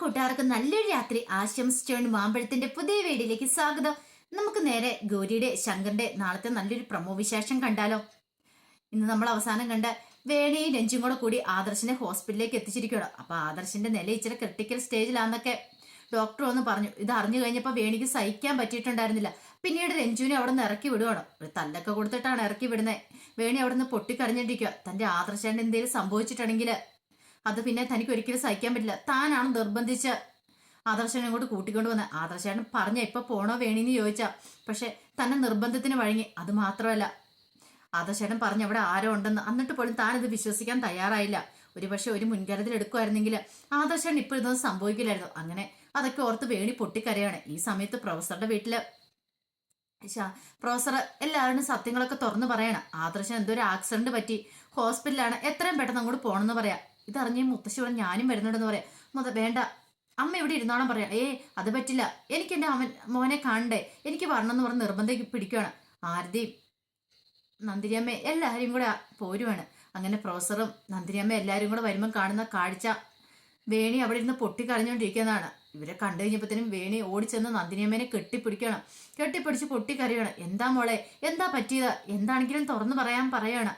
കൂട്ടുകാർക്ക് നല്ലൊരു രാത്രി ആശംസിച്ചുകൊണ്ട് മാമ്പഴത്തിന്റെ പുതിയ വീഡിയോയിലേക്ക് സ്വാഗതം. നമുക്ക് നേരെ ഗൗരിയുടെ ശങ്കറിന്റെ നാളത്തെ നല്ലൊരു പ്രമോ വിശേഷം കണ്ടാലോ. ഇന്ന് നമ്മൾ അവസാനം കണ്ട വേണയും രഞ്ജും കൂടെ കൂടി ആദർശിനെ ഹോസ്പിറ്റലിലേക്ക് എത്തിച്ചിരിക്കുകയാണ്. അപ്പൊ ആദർശിന്റെ നില ഇച്ചിരി ക്രിട്ടിക്കൽ സ്റ്റേജിലാന്നൊക്കെ ഡോക്ടർ ഒന്ന് പറഞ്ഞു. ഇത് അറിഞ്ഞു കഴിഞ്ഞപ്പോൾ വേണിക്ക് സഹിക്കാൻ പറ്റിയിട്ടുണ്ടായിരുന്നില്ല. പിന്നീട് രഞ്ജുവിനെ അവിടെ നിന്ന് ഇറക്കി വിടുവാണ്. ഒരു തല്ലൊക്കെ കൊടുത്തിട്ടാണ് ഇറക്കി വിടുന്നത് വേണി അവിടെ നിന്ന് പൊട്ടിക്കറിഞ്ഞിരിക്കുക തന്റെ ആദർശേണ്ട എന്തെങ്കിലും സംഭവിച്ചിട്ടുണ്ടെങ്കിൽ അത് പിന്നെ തനിക്ക് ഒരിക്കലും സഹിക്കാൻ പറ്റില്ല. താനാണ് നിർബന്ധിച്ച് ആദർശനെ അങ്ങോട്ട് കൂട്ടിക്കൊണ്ട് വന്നത് ആദർശേട്ടൻ പറഞ്ഞ ഇപ്പൊ പോണോ വേണിന്ന് ചോദിച്ചാ. പക്ഷെ തന്നെ നിർബന്ധത്തിന് വഴങ്ങി. അത് മാത്രമല്ല ആദർശേട്ടൻ പറഞ്ഞ അവിടെ ആരോ ഉണ്ടെന്ന്. എന്നിട്ട് പോലും താൻ ഇത് വിശ്വസിക്കാൻ തയ്യാറായില്ല. ഒരുപക്ഷെ ഒരു മുൻകരുതൽ എടുക്കുമായിരുന്നെങ്കിൽ ആദർശേട്ടൻ ഇപ്പോൾ ഇതൊന്നും സംഭവിക്കില്ലായിരുന്നു. അങ്ങനെ അതൊക്കെ ഓർത്ത് വേണി പൊട്ടിക്കരയാണ്. ഈ സമയത്ത് പ്രൊഫസറുടെ വീട്ടിൽ പ്രൊഫസർ എല്ലാവരും സത്യങ്ങളൊക്കെ തുറന്നു പറയണം. ആദർശൻ എന്തോ ഒരു ആക്സിഡന്റ് പറ്റി. ഹോസ്പിറ്റലാണ് എത്രയും പെട്ടെന്ന് അങ്ങോട്ട് പോകണമെന്ന് പറയാം. ഇതറിഞ്ഞ് മുത്തശ്ശി ഇവിടെ ഞാനും വരുന്നുണ്ടെന്ന് പറയാം. മുത വേണ്ട. അമ്മ ഇവിടെ ഇരുന്നോളം പറയാം? ഏ അത് പറ്റില്ല. എനിക്ക് എന്റെ അവൻ മോനെ കാണണ്ടേ. എനിക്ക് വരണമെന്ന് പറഞ്ഞ് നിർബന്ധം പിടിക്കുകയാണ് ആരതിയും നന്ദിരിയമ്മ എല്ലാവരും കൂടെ പോരുവാണ്. അങ്ങനെ പ്രൊഫസറും നന്ദിരിയമ്മ എല്ലാവരും കൂടെ വരുമ്പം കാണുന്ന കാഴ്ച വേണി അവിടെ ഇരുന്ന് പൊട്ടിക്കരഞ്ഞുകൊണ്ടിരിക്കുന്നതാണ് ഇവരെ കണ്ടു കഴിഞ്ഞപ്പോഴത്തേനും വേണി ഓടിച്ചെന്ന് നന്ദിനിയമ്മേനെ കെട്ടിപ്പിടിക്കണം കെട്ടിപ്പിടിച്ച് പൊട്ടിക്കറിയണം എന്താ മോളെ? എന്താ പറ്റിയത്? എന്താണെങ്കിലും തുറന്നു പറയാൻ പറയാണ്.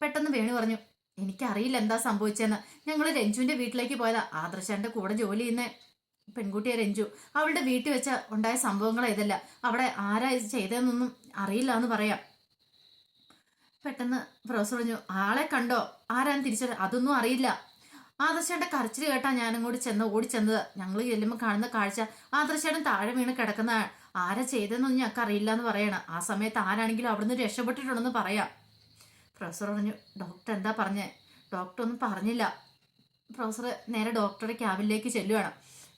പെട്ടെന്ന് വേണി പറഞ്ഞു എനിക്കറിയില്ല എന്താ സംഭവിച്ചെന്ന്. ഞങ്ങൾ രഞ്ജുവിന്റെ വീട്ടിലേക്ക് പോയതാ. ആദർശന്റെ കൂടെ ജോലി ചെയ്യുന്ന. പെൺകുട്ടിയെ രഞ്ജു. അവളുടെ വീട്ടിൽ വെച്ച ഉണ്ടായ സംഭവങ്ങൾ ഇതല്ല. അവിടെ ആരാ ഇത് ചെയ്തതെന്നൊന്നും അറിയില്ല എന്ന് പറയാം. പെട്ടെന്ന് പ്രൊഫസർ പറഞ്ഞു ആളെ കണ്ടോ? ആരാന്ന് തിരിച്ചറി അതൊന്നും അറിയില്ല. ആദർശയുടെ കരച്ചിൽ കേട്ടാ ഞാനും കൂടി ചെന്ന് ഓടി ചെന്നത്. ഞങ്ങൾ ചെല്ലുമ്പോൾ കാണുന്ന കാഴ്ച ആദർശേട്ടൻ താഴെ വീണ് കിടക്കുന്ന ആരാ ചെയ്തതെന്നൊന്നും ഞങ്ങൾക്ക് അറിയില്ല എന്ന് പറയണം. ആ സമയത്ത് ആരാണെങ്കിലും അവിടുന്ന് രക്ഷപ്പെട്ടിട്ടുണ്ടെന്ന് പറയാം. പ്രൊഫസർ പറഞ്ഞു ഡോക്ടർ എന്താ പറഞ്ഞേ? ഡോക്ടർ ഒന്നും പറഞ്ഞില്ല. പ്രൊഫസർ നേരെ ഡോക്ടറുടെ ക്യാബിലേക്ക് ചെല്ലുകയാണ്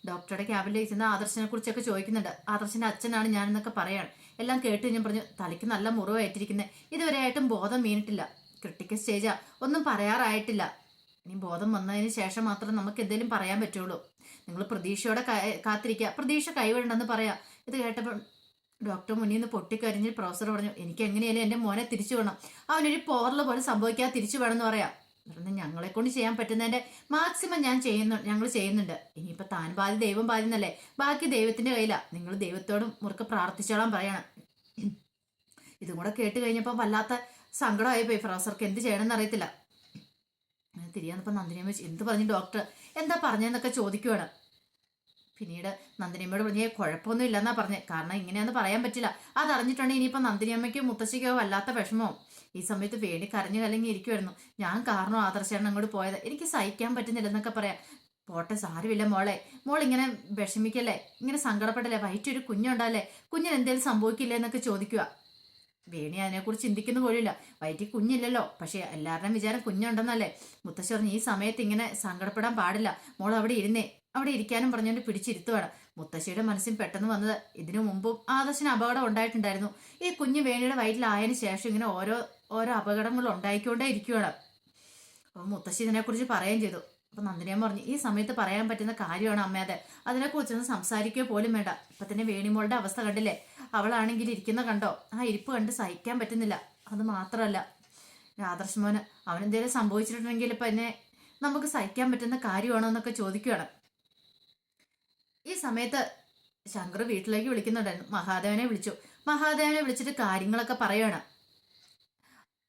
ഡോക്ടറുടെ ക്യാബിലേക്ക് ചെന്ന് ആദർശനെ കുറിച്ചൊക്കെ ചോദിക്കുന്നുണ്ട്. ആദർശന്റെ അച്ഛനാണ് ഞാനെന്നൊക്കെ പറയാണ്. എല്ലാം കേട്ട് ഞാൻ പറഞ്ഞു തലയ്ക്ക് നല്ല മുറിവായിട്ടിരിക്കുന്നത് ഇതുവരെയായിട്ടും ബോധം വീണിട്ടില്ല. ക്രിട്ടിക്കൽ സ്റ്റേജാ. ഒന്നും പറയാറായിട്ടില്ല. ഇനി ബോധം വന്നതിന് ശേഷം മാത്രം നമുക്ക് എന്തെങ്കിലും പറയാൻ പറ്റുള്ളൂ. നിങ്ങൾ പ്രതീക്ഷയോടെ കാത്തിരിക്കുക. പ്രതീക്ഷ കൈവിടണ്ടെന്ന് പറയാം. ഇത് കേട്ടപ്പോൾ ഡോക്ടർ മുന്നിൽ നിന്ന് പൊട്ടിക്കരിഞ്ഞ് പ്രൊഫസർ പറഞ്ഞു എനിക്ക് എങ്ങനെയാലും എന്റെ മോനെ തിരിച്ചു വേണം അവനൊരു പോറൽ പോലും സംഭവിക്കാതെ തിരിച്ചു വേണം എന്ന് പറയാം. പറഞ്ഞ് ഞങ്ങളെ കൊണ്ട് ചെയ്യാൻ പറ്റുന്നതിന്റെ മാക്സിമം ഞാൻ ചെയ്യുന്നു ഞങ്ങൾ ചെയ്യുന്നുണ്ട്. ഇനിയിപ്പോ താൻ ബാധി ദൈവം ബാധി എന്നല്ലേ? ബാക്കി ദൈവത്തിന്റെ കയ്യിലാണ് നിങ്ങൾ ദൈവത്തോടും മുറുക്ക് പ്രാർത്ഥിച്ചോളാൻ പറയണം. ഇതും കൂടെ കേട്ട് കഴിഞ്ഞപ്പോൾ വല്ലാത്ത സങ്കടമായി പോയി. പ്രൊഫസർക്ക് എന്ത് ചെയ്യണമെന്ന് അറിയത്തില്ല. തിരിയാന്നപ്പോ നന്ദിനിയമ്മ എന്ത് പറഞ്ഞു ഡോക്ടർ? എന്താ പറഞ്ഞതെന്നൊക്കെ ചോദിക്കുവാണ്. പിന്നീട് നന്ദിനിയമ്മയോട് പറഞ്ഞേ കുഴപ്പമൊന്നും ഇല്ലെന്നാ പറഞ്ഞ്. കാരണം ഇങ്ങനെയാന്ന് പറയാൻ പറ്റില്ല. അതറിഞ്ഞിട്ടുണ്ടെങ്കിൽ ഇനിയിപ്പോ നന്ദിനിയമ്മയ്ക്കോ മുത്തശ്ശിക്കോ വല്ലാത്ത വിഷമവും ഈ സമയത്ത് വേണി കരഞ്ഞു കലങ്ങി ഇരിക്കുമായിരുന്നു ഞാൻ കാരണം ആദർശേട്ടൻ അങ്ങോട്ട് പോയത്? എനിക്ക് സഹിക്കാൻ പറ്റുന്നില്ലെന്നൊക്കെ പറയാം. പോട്ടെ സാരമില്ല മോളെ. മോൾ ഇങ്ങനെ വിഷമിക്കല്ലേ? ഇങ്ങനെ സങ്കടപ്പെടല്ലേ വയറ്റൊരു കുഞ്ഞുണ്ടല്ലേ? കുഞ്ഞിന് എന്തെങ്കിലും സംഭവിക്കില്ലേ എന്നൊക്കെ ചോദിക്കുക വേണി അതിനെക്കുറിച്ച് ചിന്തിക്കുന്ന പോലില്ല വയറ്റി കുഞ്ഞില്ലല്ലോ. പക്ഷെ എല്ലാവരുടെയും വിചാരം കുഞ്ഞുണ്ടെന്നല്ലേ? മുത്തശ്ശി പറഞ്ഞു ഈ സമയത്ത് ഇങ്ങനെ സങ്കടപ്പെടാൻ പാടില്ല. മോൾ അവിടെ ഇരുന്നേ. അവിടെ ഇരിക്കാനും പറഞ്ഞുകൊണ്ട് പിടിച്ചിരുത്തുവാണ്. മുത്തശ്ശിയുടെ മനസ്സിൽ പെട്ടെന്ന് വന്നത് ഇതിനു മുമ്പും ആദർശന് അപകടം ഉണ്ടായിട്ടുണ്ടായിരുന്നു. ഈ കുഞ്ഞു വേണിയുടെ വയറ്റിലായതിനു ശേഷം ഇങ്ങനെ ഓരോ ഓരോ അപകടങ്ങൾ ഉണ്ടായിക്കൊണ്ടേ ഇരിക്കുവാണ്. അപ്പോൾ മുത്തശ്ശി ഇതിനെക്കുറിച്ച് പറയുകയും ചെയ്തു. അപ്പൊ നന്ദിനിയമ്മ പറഞ്ഞു ഈ സമയത്ത് പറയാൻ പറ്റുന്ന കാര്യമാണ് അമ്മയത് അതിനെ അതിനെക്കുറിച്ചൊന്നും സംസാരിക്കുക പോലും വേണ്ട. ഇപ്പൊ തന്നെ വേണിമോളുടെ അവസ്ഥ കണ്ടില്ലേ? അവളാണെങ്കിൽ ഇരിക്കുന്ന കണ്ടോ? ആ ഇരിപ്പ് കണ്ട് സഹിക്കാൻ പറ്റുന്നില്ല. അത് മാത്രമല്ല ആദർശ് മോന് അവനെന്തേലും സംഭവിച്ചിട്ടുണ്ടെങ്കിൽ ഇപ്പൊ എന്നെ നമുക്ക് സഹിക്കാൻ പറ്റുന്ന കാര്യമാണോ എന്നൊക്കെ ചോദിക്കുകയാണ് ഈ സമയത്ത് ശങ്കർ വീട്ടിലേക്ക് വിളിക്കുന്നുണ്ടായിരുന്നു. മഹാദേവനെ വിളിച്ചു. മഹാദേവനെ വിളിച്ചിട്ട് കാര്യങ്ങളൊക്കെ പറയാണ്.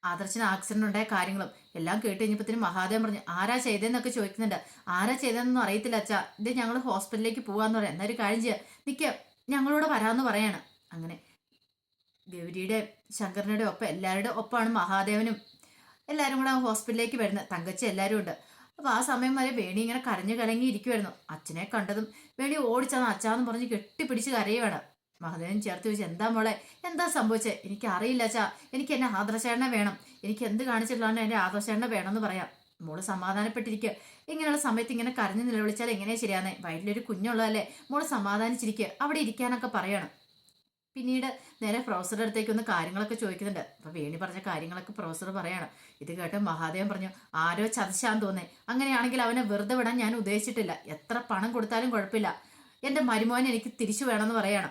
ആദർശന് ആക്സിഡന്റ് ഉണ്ടായ കാര്യങ്ങളും എല്ലാം കേട്ട് കഴിഞ്ഞപ്പോഴത്തേനും മഹാദേവൻ പറഞ്ഞു ആരാ ചെയ്തതെന്നൊക്കെ ചോദിക്കുന്നുണ്ട്. ആരാ ചെയ്തതെന്നൊന്നും അറിയത്തില്ല അച്ഛാ. ഇത് ഞങ്ങൾ ഹോസ്പിറ്റലിലേക്ക് പോവാന്ന് പറയാം. എന്നൊരു കാര്യം ചെയ്യാം. നിൽക്കുക ഞങ്ങളോട് വരാമെന്ന് പറയാണ്. അങ്ങനെ ഗൗരിയുടെ ശങ്കരനുടെ ഒപ്പം എല്ലാവരുടെ ഒപ്പമാണ് മഹാദേവനും എല്ലാവരും കൂടെ ഹോസ്പിറ്റലിലേക്ക് വരുന്നത്. തങ്കച്ചി എല്ലാവരും ഉണ്ട്. അപ്പൊ ആ സമയം വരെ വേണി ഇങ്ങനെ കരഞ്ഞു കലങ്ങി ഇരിക്കുമായിരുന്നു അച്ഛനെ കണ്ടതും വേണി ഓടിച്ചാന്ന് അച്ഛാന്ന് പറഞ്ഞ് കെട്ടിപ്പിടിച്ച് കരയുവാണ്. മഹാദേവൻ ചേർത്ത് വെച്ച് എന്താ മോളെ എന്താ സംഭവിച്ചേ? എനിക്ക് അറിയില്ല അച്ഛാ. എനിക്ക് എന്നെ ആദർശേണ വേണം. എനിക്ക് എന്ത് കാണിച്ചിട്ടാണ് എന്റെ ആദർശേണ വേണമെന്ന് പറയാം. മോൾ സമാധാനപ്പെട്ടിരിക്കുക ഇങ്ങനെയുള്ള സമയത്ത് ഇങ്ങനെ കരഞ്ഞു നിലവിളിച്ചാൽ എങ്ങനെയാ ശരിയാന്നേ? വയറ്റിലൊരു കുഞ്ഞുള്ളതല്ലേ? മോൾ സമാധാനിച്ചിരിക്കുക അവിടെ ഇരിക്കാനൊക്കെ പറയണം. പിന്നീട് നേരെ പ്രൊഫസറുടെ അടുത്തേക്ക് ഒന്ന് കാര്യങ്ങളൊക്കെ ചോദിക്കുന്നുണ്ട്. അപ്പൊ വേണി പറഞ്ഞ കാര്യങ്ങളൊക്കെ പ്രൊഫസർ പറയാണ്. ഇത് കേട്ട് മഹാദേവൻ പറഞ്ഞു ആരോ ചതിശാൻ തോന്നേ. അങ്ങനെയാണെങ്കിൽ അവനെ വെറുതെ വിടാൻ ഞാൻ ഉദ്ദേശിച്ചിട്ടില്ല. എത്ര പണം കൊടുത്താലും കുഴപ്പമില്ല. എന്റെ മരുമോനെ എനിക്ക് തിരിച്ചു വേണമെന്ന് പറയാണ്.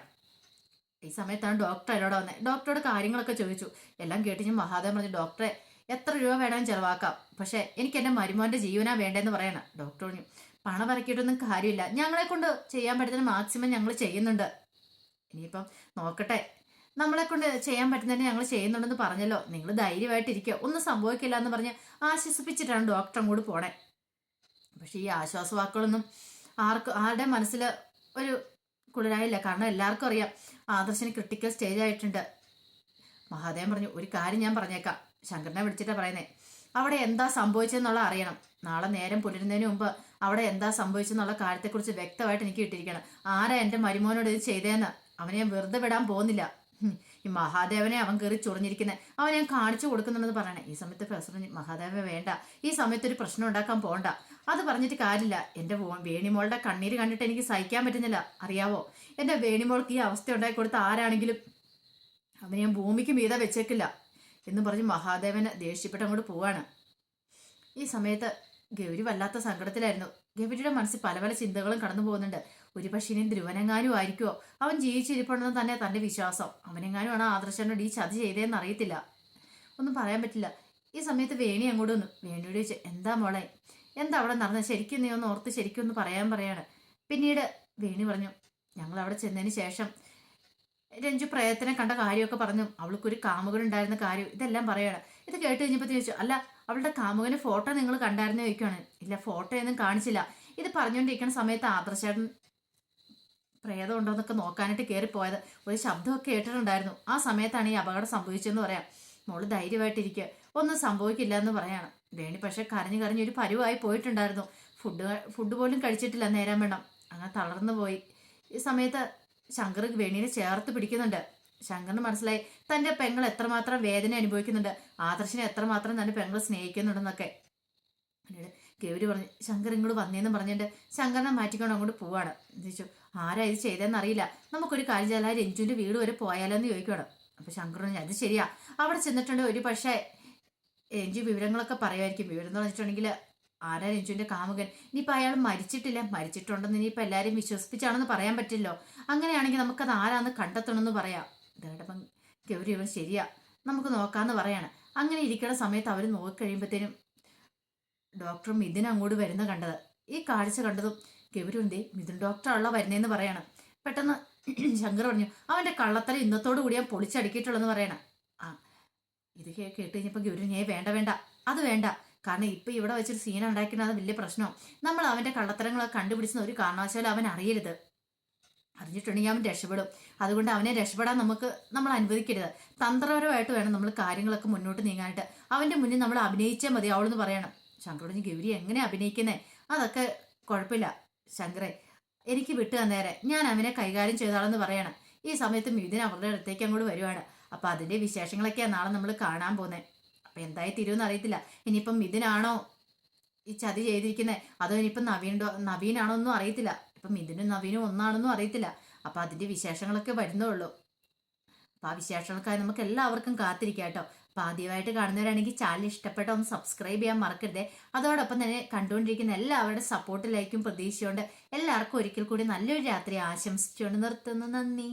ഈ സമയത്താണ് ഡോക്ടർ എന്നോട് വന്നത് ഡോക്ടറോട് കാര്യങ്ങളൊക്കെ ചോദിച്ചു. എല്ലാം കേട്ട് ഞാൻ മഹാദേവൻ പറഞ്ഞു ഡോക്ടറെ എത്ര രൂപ വേണമെങ്കിലും ചെലവാക്കാം. പക്ഷേ എനിക്ക് എന്റെ മരുമോന്റെ ജീവനാ വേണ്ടതെന്ന് പറയണം. ഡോക്ടർ പറഞ്ഞു പണം ഇറക്കിയിട്ടൊന്നും കാര്യമില്ല. ഞങ്ങളെ കൊണ്ട് ചെയ്യാൻ പറ്റുന്ന മാക്സിമം ഞങ്ങൾ ചെയ്യുന്നുണ്ട്. ഇനിയിപ്പം നോക്കട്ടെ. നമ്മളെ കൊണ്ട് ചെയ്യാൻ പറ്റുന്നതിന് ഞങ്ങൾ ചെയ്യുന്നുണ്ടെന്ന് പറഞ്ഞല്ലോ. നിങ്ങൾ ധൈര്യമായിട്ടിരിക്കുക. ഒന്നും സംഭവിക്കില്ല എന്ന് പറഞ്ഞ് ആശ്വസിപ്പിച്ചിട്ടാണ് ഡോക്ടർ അങ്ങോട്ട് പോണേ. പക്ഷെ ഈ ആശ്വാസവാക്കുകളൊന്നും ആർക്കും ആരുടെ മനസ്സിൽ ഒരു കുളിരായില്ല. കാരണം എല്ലാവർക്കും അറിയാം ആദർശന് ക്രിട്ടിക്കൽ സ്റ്റേജ് ആയിട്ടുണ്ട്. മഹാദേവൻ പറഞ്ഞു ഒരു കാര്യം ഞാൻ പറഞ്ഞേക്കാം. ശങ്കരനെ വിളിച്ചിട്ടാണ് പറയുന്നത് അവിടെ എന്താ സംഭവിച്ചതെന്നുള്ള അറിയണം. നാളെ നേരം പുലരുന്നതിന് മുമ്പ് അവിടെ എന്താ സംഭവിച്ചെന്നുള്ള കാര്യത്തെക്കുറിച്ച് വ്യക്തമായിട്ട് എനിക്ക് കിട്ടിയിരിക്കണം. ആരാ എന്റെ മരുമോനോട് ഇത് ചെയ്തതെന്ന്? അവനെ വെറുതെ വിടാൻ പോകുന്നില്ല. ഈ മഹാദേവനെ അവൻ കയറി ചൊറിഞ്ഞിരിക്കുന്നത് അവൻ ഞാൻ കാണിച്ചു കൊടുക്കുന്നുണ്ടെന്ന് പറയണേ. ഈ സമയത്ത് പ്രസിഡന്റ് മഹാദേവൻ വേണ്ട. ഈ സമയത്ത് ഒരു പ്രശ്നം ഉണ്ടാക്കാൻ പോണ്ട. അത് പറഞ്ഞിട്ട് കാര്യമില്ല. എന്റെ വേണിമോളുടെ കണ്ണീര് കണ്ടിട്ട് എനിക്ക് സഹിക്കാൻ പറ്റുന്നില്ല. അറിയാവോ? എന്റെ വേണിമോൾക്ക് ഈ അവസ്ഥ ഉണ്ടാക്കി കൊടുത്ത ആരാണെങ്കിലും അവനെ ഞാൻ ഭൂമിക്ക് മീത വെച്ചേക്കില്ല. എന്ന് പറഞ്ഞ് മഹാദേവന് ദേഷ്യപ്പെട്ട് അങ്ങോട്ട് പോവാണ്. ഈ സമയത്ത് ഗൗരി വല്ലാത്ത സങ്കടത്തിലായിരുന്നു. ഗൗരിയുടെ മനസ്സിൽ പല പല ചിന്തകളും കടന്നു പോകുന്നുണ്ട്. ഒരു പക്ഷേ ഇനി ധ്രുവനെങ്ങാനും ആയിരിക്കുമോ അവൻ ജീവിച്ചിരിപ്പുണ്ടെന്ന് തന്നെ തന്റെ വിശ്വാസം. അവനെങ്ങാനും ആണ് ആദർശനോട് ഈ ചതി ചെയ്തതെന്ന് അറിയത്തില്ല. ഒന്നും പറയാൻ പറ്റില്ല. ഈ സമയത്ത് വേണി അങ്ങോട്ട് വന്നു. വേണിയോട് ചോദിച്ചു എന്താ മോളെ? എന്താ അവിടെ നടന്നത് ശരിക്കും നീ ഒന്ന് ഓർത്ത് ശരിക്കും ഒന്ന് പറയാൻ പറയാണ്. പിന്നീട് വേണി പറഞ്ഞു ഞങ്ങൾ അവിടെ ചെന്നതിന് ശേഷം രഞ്ജു പ്രയത്നം കണ്ട കാര്യമൊക്കെ പറഞ്ഞു. അവൾക്കൊരു കാമുകൻ ഉണ്ടായിരുന്ന കാര്യം ഇതെല്ലാം പറയാണ്. ഇത് കേട്ട് കഴിഞ്ഞപ്പോൾ ചോദിച്ചു അല്ല അവളുടെ കാമുകന് ഫോട്ടോ നിങ്ങൾ കണ്ടായിരുന്നു ചോദിക്കുകയാണ് ഇല്ല ഫോട്ടോ ഒന്നും കാണിച്ചില്ല. ഇത് പറഞ്ഞുകൊണ്ടിരിക്കുന്ന സമയത്ത് ആദർശേട്ടൻ പ്രേതം ഉണ്ടോ എന്നൊക്കെ നോക്കാനായിട്ട് കയറിപ്പോയത് ഒരു ശബ്ദമൊക്കെ കേട്ടിട്ടുണ്ടായിരുന്നു. ആ സമയത്താണ് ഈ അപകടം സംഭവിച്ചതെന്ന് പറയാം. മോൾ ധൈര്യമായിട്ടിരിക്കുക ഒന്നും സംഭവിക്കില്ല എന്ന് പറയാണ്. വേണി പക്ഷെ കരഞ്ഞു കരഞ്ഞ് ഒരു പരുവായി പോയിട്ടുണ്ടായിരുന്നു. ഫുഡ് ഫുഡ് പോലും കഴിച്ചിട്ടില്ല നേരം വേണം അങ്ങനെ തളർന്നു പോയി. ഈ സമയത്ത് ശങ്കർ വേണീനെ ചേർത്ത് പിടിക്കുന്നുണ്ട്. ശങ്കറിന് മനസ്സിലായി തന്റെ പെങ്ങൾ എത്രമാത്രം വേദന അനുഭവിക്കുന്നുണ്ട്? ആദർശിനെ എത്രമാത്രം തന്റെ പെങ്ങൾ സ്നേഹിക്കുന്നുണ്ടെന്നൊക്കെ. പിന്നീട് ഗൗരി പറഞ്ഞു ശങ്കർ ഇങ്ങോട്ട് വന്നേന്ന് പറഞ്ഞിട്ട് ശങ്കറിനെ മാറ്റിക്കൊണ്ട് അങ്ങോട്ട് പോവാണ്. ചോദിച്ചു ആരാ ഇത് ചെയ്തതെന്ന് അറിയില്ല. നമുക്കൊരു കാര്യം ചെയ്താൽ രഞ്ജുവിന്റെ വീട് വരെ പോയാലോ എന്ന് ചോദിക്കണം അപ്പൊ ശങ്കർ പറഞ്ഞു അത് ശരിയാ. അവിടെ ചെന്നിട്ടുണ്ട് ഒരു പക്ഷേ രഞ്ജു വിവരങ്ങളൊക്കെ പറയുമായിരിക്കും. വിവരം എന്ന് പറഞ്ഞിട്ടുണ്ടെങ്കിൽ ആരാ രഞ്ജുവിന്റെ കാമുകൻ? ഇനിയിപ്പോൾ അയാൾ മരിച്ചിട്ടില്ല. മരിച്ചിട്ടുണ്ടെന്ന് ഇനിയിപ്പോൾ എല്ലാവരും വിശ്വസിപ്പിച്ചാണെന്ന് പറയാൻ പറ്റില്ലോ അങ്ങനെയാണെങ്കിൽ നമുക്കത് ആരാന്ന് കണ്ടെത്തണമെന്ന് പറയാം. ഇതേടപ്പം ഗൗരി ശരിയാ. നമുക്ക് നോക്കാന്ന് പറയാണ്. അങ്ങനെ ഇരിക്കുന്ന സമയത്ത് അവർ നോക്കിക്കഴിയുമ്പോഴത്തേനും ഡോക്ടറും മിഥുൻ അങ്ങോട്ട് വരുന്ന കണ്ടത്. ഈ കാഴ്ച കണ്ടതും ഗൗരിയുണ്ട് മിഥുൻ ഡോക്ടറാണല്ലോ വരുന്നതെന്ന് പറയണം. പെട്ടെന്ന് ശങ്കർ പറഞ്ഞു അവന്റെ കള്ളത്തല ഇന്നത്തോടു കൂടി ഞാൻ പൊളിച്ചടുക്കിയിട്ടുള്ളെന്ന് പറയണം. ആ ഇത് കേട്ട് കഴിഞ്ഞപ്പോൾ ഗൗരി ഞാൻ വേണ്ട വേണ്ട. അത് വേണ്ട. കാരണം ഇപ്പൊ ഇവിടെ വെച്ചൊരു സീൻ ഉണ്ടാക്കുന്നത് വലിയ പ്രശ്നമാണ് നമ്മൾ അവന്റെ കള്ളത്തരങ്ങളൊക്കെ കണ്ടുപിടിച്ചെന്ന് ഒരു കാരണവശാലും അവൻ അറിയരുത്. അറിഞ്ഞിട്ടുണ്ടെങ്കിൽ അവൻ രക്ഷപ്പെടും. അതുകൊണ്ട് അവനെ രക്ഷപ്പെടാൻ നമുക്ക് നമ്മൾ അനുവദിക്കരുത്. തന്ത്രപരമായിട്ട് വേണം നമ്മൾ കാര്യങ്ങളൊക്കെ മുന്നോട്ട് നീങ്ങാനായിട്ട്. അവന്റെ മുന്നിൽ നമ്മൾ അഭിനയിച്ചാൽ മതി അവളെന്ന് പറയണം. ശങ്കരോട് ഗൗരി എങ്ങനെ അഭിനയിക്കുന്നേ? അതൊക്കെ കുഴപ്പമില്ല ശങ്കറെ എനിക്ക് വിട്ടു തന്നേരെ. ഞാൻ അവനെ കൈകാര്യം ചെയ്താളെന്ന് പറയണം. ഈ സമയത്ത് മിഥുൻ അവരുടെ അടുത്തേക്ക് അങ്ങോട്ട് വരുവാണ്. അപ്പം അതിന്റെ വിശേഷങ്ങളൊക്കെയാണ് നാളെ നമ്മൾ കാണാൻ പോകുന്നത് അപ്പം എന്തായി തീരുമെന്ന് അറിയത്തില്ല. ഇനിയിപ്പം മിഥുനാണോ ഈ ചതി ചെയ്തിരിക്കുന്നത് അതോ ഇനിയിപ്പം നവീൻ നവീനാണോ ഒന്നും അറിയത്തില്ല. ഇപ്പം മിഥുനും നവീനും ഒന്നാണെന്നും അറിയത്തില്ല. അപ്പൊ അതിന്റെ വിശേഷങ്ങളൊക്കെ വരുന്നുള്ളൂ അപ്പൊ ആ വിശേഷങ്ങൾക്കായി നമുക്ക് എല്ലാവർക്കും കാത്തിരിക്കാം കേട്ടോ. അപ്പൊ ആദ്യമായിട്ട് കാണുന്നവരാണെങ്കിൽ ചാനൽ ഇഷ്ടപ്പെട്ട ഒന്ന് സബ്സ്ക്രൈബ് ചെയ്യാൻ മറക്കരുതേ. അതോടൊപ്പം തന്നെ കണ്ടുകൊണ്ടിരിക്കുന്ന എല്ലാവരുടെ സപ്പോർട്ടിലേക്കും പ്രതീക്ഷയുണ്ട് എല്ലാവർക്കും ഒരിക്കൽ കൂടി നല്ലൊരു രാത്രി ആശംസിച്ചുകൊണ്ട് നിർത്തുന്നു. നന്ദി.